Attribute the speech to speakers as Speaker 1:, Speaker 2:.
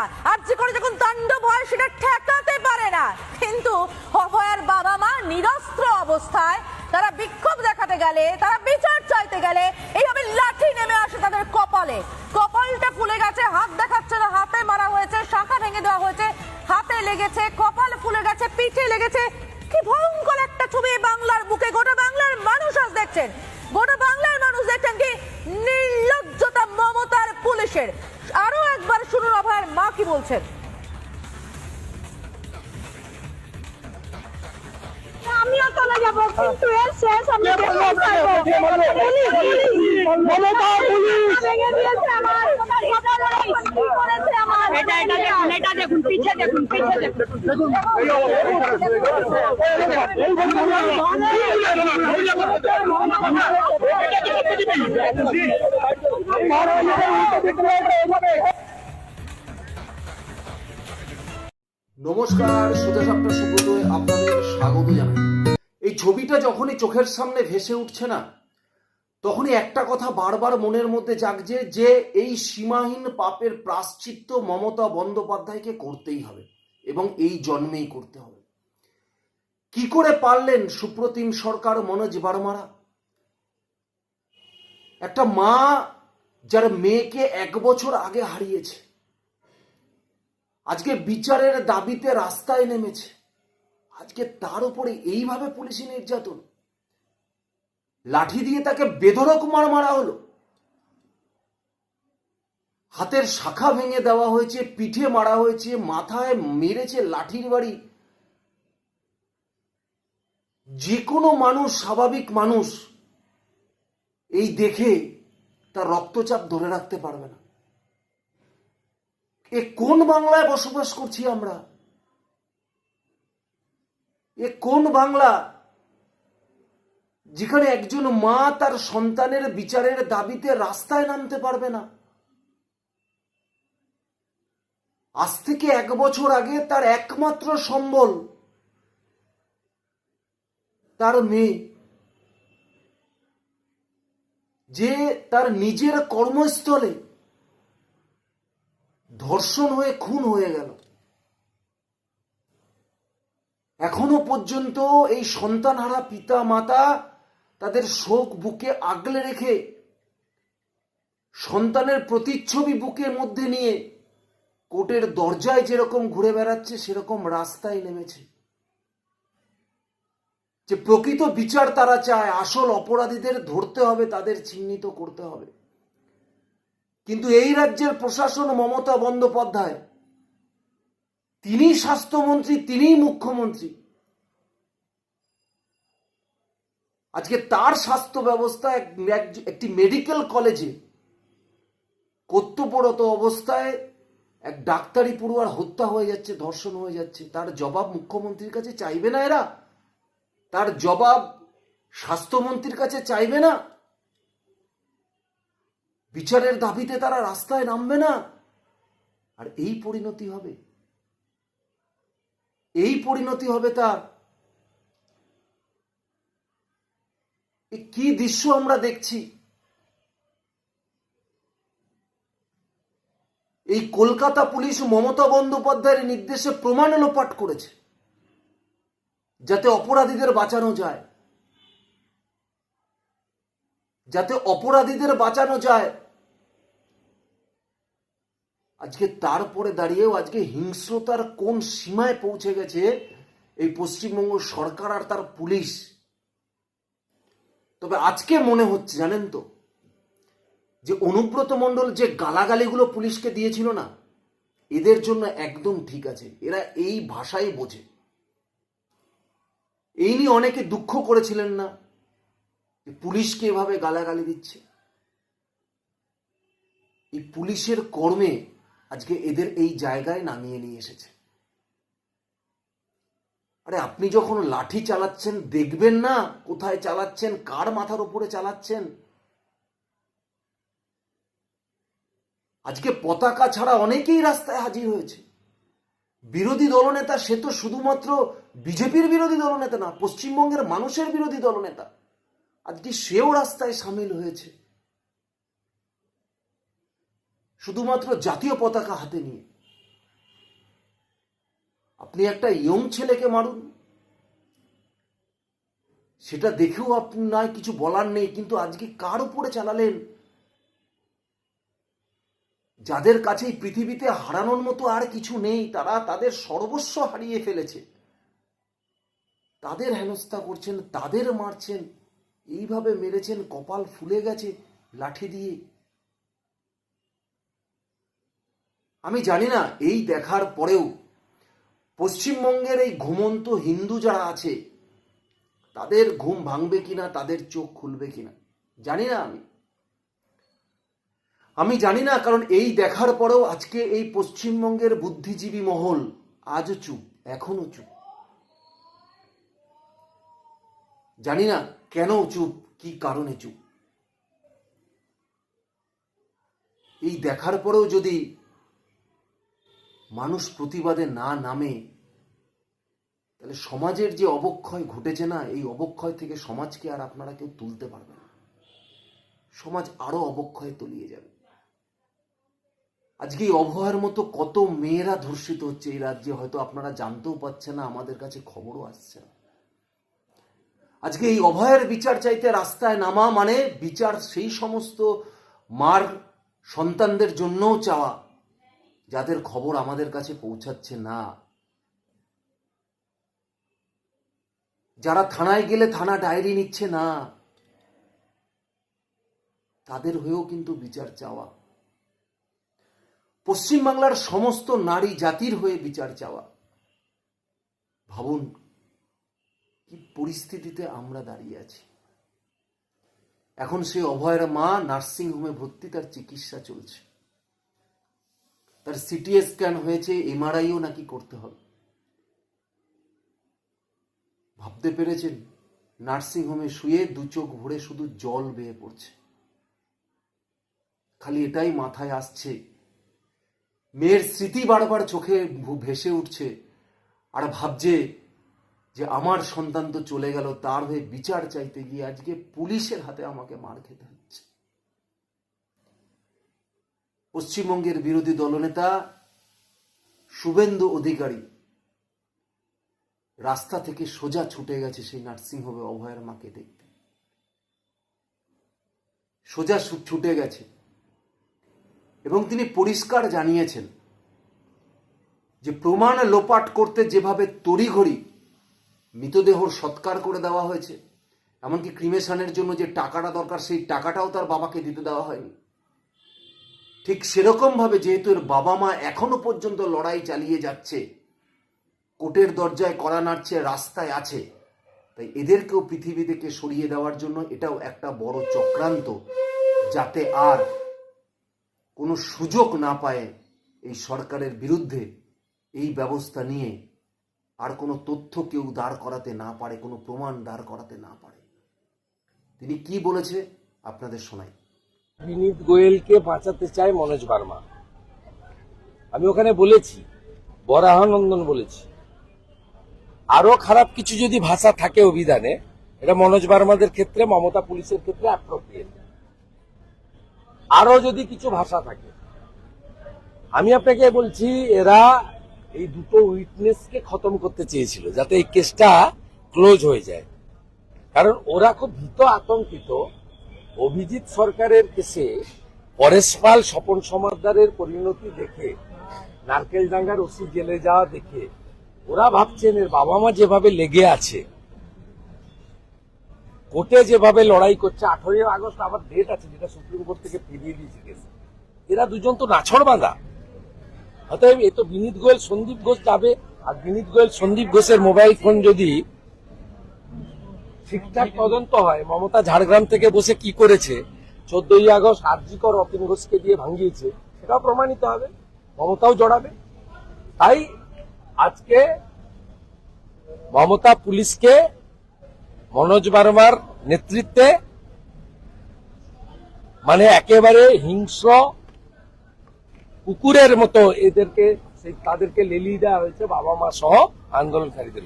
Speaker 1: না আর যে করে যখন তাণ্ডব হয়, সেটা ঠেকাতে পারে না। কিন্তু অভয়ার বাবা মা নিরস্ত্র অবস্থায় তারা বিক্ষোভ দেখাতে গেলে, তারা বিচার চাইতে গেলে, এইভাবে লাঠি নেমে আসে তাদের কপালে। কপালটা ফুলে গেছে, হাত দেখাচ্ছে না, হাতে মারা হয়েছে, শাখা ভেঙে দেওয়া হয়েছে, হাতে লেগেছে, কপাল ফুলে গেছে, পিঠে লেগেছে। কি ভয়ঙ্কর একটা ছবি বাংলার বুকে, গোটা বাংলার মানুষ আজ দেখছেন। গোটা বাংলার মানুষ দেখছেন কি নির্লজ্জতা মমতার পুলিশের। আরও একবার শুনুন অভয়ের মা কি বলছেন
Speaker 2: আমিও চলে যাব কিন্তু এর শেষ আমি দেখতে চাইব
Speaker 3: মমতা পুলিশ
Speaker 2: ভেঙে দিয়েছে আমার কি করেছে আমার
Speaker 4: এটা এটা দেখুন এটা দেখুন পিছে দেখুন দেখুন
Speaker 5: নমস্কার, সোজা সাপটা সুব্রতয় আপনাদের স্বাগত জানাই। এই ছবিটা যখনই চোখের সামনে ভেসে উঠছে না, তখনই একটা কথা বারবার মনের মধ্যে জাগছে যে এই সীমাহীন পাপের প্রাশ্চিত্য মমতা বন্দ্যোপাধ্যায়কে করতেই হবে এবং এই জন্মেই করতে হবে। কি করে পারলেন সুপ্রতিম সরকার মনোজ বারমারা? একটা মা যার মেয়েকে এক বছর আগে হারিয়েছে, আজকে বিচারের দাবিতে রাস্তায় নেমেছে, আজকে তার উপরে এইভাবে পুলিশি নির্যাতন। লাঠি দিয়ে তাকে বেধরক মার মারা হলো। হাতের শাখা ভেঙে দেওয়া হয়েছে, পিঠে মারা হয়েছে, মাথায় মেরেছে লাঠির বাড়ি। যে কোনো মানুষ, স্বাভাবিক মানুষ এই দেখে তার রক্তচাপ ধরে রাখতে পারবে না। এ কোন বাংলায় বসবাস করছি আমরা? এ কোন বাংলা যেখানে একজন মা তার সন্তানের বিচারের দাবিতে রাস্তায় নামতে পারবে না? আজ থেকে এক বছর আগে তার একমাত্র সম্বল তার মেয়ে। যে তার নিজের কর্মস্থলে ধর্ষণ হয়ে, খুন হয়ে গেল। এখনও পর্যন্ত এই সন্তানহারা পিতা মাতা তাদের শোক বুকে আগলে রেখে, সন্তানের প্রতিচ্ছবি বুকের মধ্যে নিয়ে কোর্টের দরজায় যেরকম ঘুরে বেড়াচ্ছে, সেরকম রাস্তায় নেমেছে। যে প্রকৃত বিচার তারা চায়, আসল অপরাধীদের ধরতে হবে, তাদের চিহ্নিত করতে হবে। কিন্তু এই রাজ্যের প্রশাসন মমতা বন্দ্যোপাধ্যায়, তিনি স্বাস্থ্যমন্ত্রী, তিনিই মুখ্যমন্ত্রী। আজকে তার স্বাস্থ্য ব্যবস্থা এক- এক- একটি মেডিকেল কলেজে কর্তব্যরত অবস্থায় এক ডাক্তারি পড়ুয়ার হত্যা হয়ে যাচ্ছে, ধর্ষণ হয়ে যাচ্ছে, তার জবাব মুখ্যমন্ত্রীর কাছে চাইবে না এরা? তার জবাব স্বাস্থ্যমন্ত্রীর কাছে চাইবে না? বিচারের দাবিতে তারা রাস্তায় নামবে না? আর এই পরিণতি হবে? এই পরিণতি হবে তার? কি দৃশ্য আমরা দেখছি? এই কলকাতা পুলিশ মমতা বন্দ্যোপাধ্যায়ের নির্দেশে প্রমাণ লোপাট করেছে। যাতে অপরাধীদের বাঁচানো যায়। যাতে অপরাধীদের বাঁচানো যায়। আজকে তারপরে দাঁড়িয়েও আজকে হিংস্রতার কোন সীমায় পৌঁছে গেছে, এই পশ্চিমবঙ্গ সরকার আর তার পুলিশ? তবে আজকে মনে হচ্ছে, জানেন তো, যে অনুব্রত মণ্ডল যে গালাগালিগুলো পুলিশকে দিয়েছিল না, এদের জন্য একদম ঠিক আছে। এরা এই ভাষাই বোঝে। এই নিয়ে অনেকে দুঃখ করেছিলেন না পুলিশকে এভাবে গালাগালি দিচ্ছে? এই পুলিশের কর্মে আজকে এদের এই জায়গায় নামিয়ে নিয়ে এসেছে। আরে আপনি যখন লাঠি চালাচ্ছেন, দেখবেন না কোথায় চালাচ্ছেন, কার মাথার উপরে চালাচ্ছেন? আজকে পতাকা ছাড়া অনেকেই রাস্তায় হাজির হয়েছে। বিরোধী দলনেতা সে তো শুধুমাত্র বিজেপির বিরোধী দলনেতা না, পশ্চিমবঙ্গের মানুষের বিরোধী দলনেতা। আজকে সেও রাস্তায় সামিল হয়েছে। শুধুমাত্র জাতীয় পতাকা হাতে নিয়ে। আপনি একটা ইয়ং ছেলেকে মারুন। সেটা দেখেও আপনার কিছু বলার নেই, কিন্তু আজকে কার উপরে চালালেন? যাদের কাছে পৃথিবীতে হারানোর মতো আর কিছু নেই, তারা তাদের সর্বস্ব হারিয়ে ফেলেছে। তাদের হেনস্থা করছেন, তাদের মারছেন, এইভাবে মেরেছেন, কপাল ফুলে গেছে লাঠি দিয়ে। আমি জানি না, এই দেখার পরেও পশ্চিমবঙ্গের এই ঘুমন্ত হিন্দু যারা আছে, তাদের ঘুম ভাঙবে কিনা, তাদের চোখ খুলবে কিনা, জানি না আমি। আমি জানি না, কারণ এই দেখার পরেও আজকে এই পশ্চিমবঙ্গের বুদ্ধিজীবী মহল আজও চুপ এখনও চুপ। জানি না কেন চুপ, কি কারণে চুপ। এই দেখার পরেও যদি মানুষ প্রতিবাদে না নামে, তাহলে সমাজের যে অবক্ষয় ঘটেছে না, এই অবক্ষয় থেকে সমাজকে আর আপনারা কেউ তুলতে পারবেন না। সমাজ আরও অবক্ষয়ে তলিয়ে যাবে। আজকে এই অভয়ের মতো কত মেয়েরা ধর্ষিত হচ্ছে এই রাজ্যে, হয়তো আপনারা জানতেও পারছে না, আমাদের কাছে খবরও আসছে না। আজকে এই অভয়ের বিচার চাইতে রাস্তায় নামা মানে বিচার সেই সমস্ত মার সন্তানদের জন্যও চাওয়া, যাদের খবর আমাদের কাছে পৌঁছাচ্ছে না। যারা থানায় গেলে থানা ডায়েরি নিচ্ছে না, তাদের হয়েও কিন্তু বিচার চাওয়া। পশ্চিমবাংলার সমস্ত নারী জাতির হয়ে বিচার চাওয়া। ভাবুন কি পরিস্থিতিতে আমরা দাঁড়িয়ে আছি? এখন সে অভয়ের মা নার্সিং হোমে ভর্তি, তার চিকিৎসা চলছে। তার সিটি স্ক্যান হয়েছে, এমআরআইও নাকি করতে হবে। ভাবতে পেরেছেন? নার্সিং হোমে শুয়ে দু চোখ ভরে শুধু জল বেয়ে পড়ছে। খালি এটাই মাথায় আসছে। মেয়ের স্মৃতি বারবার চোখে ভেসে উঠছে। আর ভাবছে যে আমার সন্তান তো চলে গেল, তার হয়ে বিচার চাইতে গিয়ে আজকে পুলিশের হাতে আমাকে মার খেতে হচ্ছে। পশ্চিমবঙ্গের বিরোধী দলনেতা শুভেন্দু অধিকারী রাস্তা থেকে সোজা ছুটে গেছে সেই নার্সিং নার্সিংহোমে অভয়ের মাকে দেখতে। সোজা ছুটে গেছে। এবং তিনি পরিষ্কার জানিয়েছেন যে প্রমাণ লোপাট করতে যেভাবে তড়িঘড়ি মৃতদেহর সৎকার করে দেওয়া হয়েছে। এমনকি ক্রিমেশনের জন্য যে টাকাটা দরকার, সেই টাকাটাও তার বাবাকে দিতে দেওয়া হয়নি। ঠিক সেরকমভাবে যেহেতু এর বাবা মা এখনও পর্যন্ত লড়াই চালিয়ে যাচ্ছে কোর্টের দরজায় করা নাড়ছে, রাস্তায় আছে, তাই এদেরকেও পৃথিবী থেকে সরিয়ে দেওয়ার জন্য এটাও একটা বড় চক্রান্ত, যাতে আর কোনো সুযোগ না পায় এই সরকারের বিরুদ্ধে এই ব্যবস্থা নিয়ে আর কোনো তথ্য কেউ দাঁড় করাতে না পারে, কোনো প্রমাণ দাঁড় করাতে না পারে। তিনি কি বলেছে আপনাদের শোনাই।
Speaker 3: বিনীত গোয়েলকে বাঁচাতে চায় মনোজ বার্মা। আমি ওখানে বলেছি, বরাহানন্দন বলেছি। আরও খারাপ কিছু যদি ভাষা থাকে অভিধানে, এটা মনোজ বার্মাদের ক্ষেত্রে, মমতা পুলিশের ক্ষেত্রে আরও যদি কিছু ভাষা থাকে, আমি আপনাকে বলছি, এরা এই দুটো উইটনেসকে খতম করতে চেয়েছিল যাতে এই কেসটা ক্লোজ হয়ে যায়। কারণ ওরা খুব ভীত আতঙ্কিত। অভিজিৎ সরকারের কেসে পরেশ পাল, স্বপন সমাদ্দারের পরিণতি দেখে নারকেল ডাঙ্গার ওসি জেলে যাওয়া দেখে, ওরা ভাবছেন এর বাবা মা যেভাবে লেগে আছে, কোর্টে যেভাবে লড়াই করছে, আঠারোই আগস্ট আবার ডেট আছে যেটা সুপ্রিম কোর্ট থেকে ফিরিয়ে দিয়েছে এরা দুজন তো নাছড় বাঁধা অতএব এ তো বিনীত গোয়েল, সন্দীপ ঘোষ যাবে। আর বিনীত গোয়েল, সন্দীপ ঘোষের মোবাইল ফোন যদি ঠিকঠাক তদন্ত হয়, মমতা ঝাড়গ্রাম থেকে বসে কি করেছে? চোদ্দই আগস্ট আরজিকর অতীন ঘোষকে দিয়ে ভাঙিয়েছে, সেটাও প্রমাণিত হবে, মমতাও জড়াবে। তাই আজকে মমতা পুলিশকে মনোজ বার্মার নেতৃত্বে মানে একেবারে হিংস্র কুকুরের মতো এদেরকে তাদেরকে লেলিয়ে দেওয়া হয়েছে বাবা মা সহ আন্দোলনকারীদের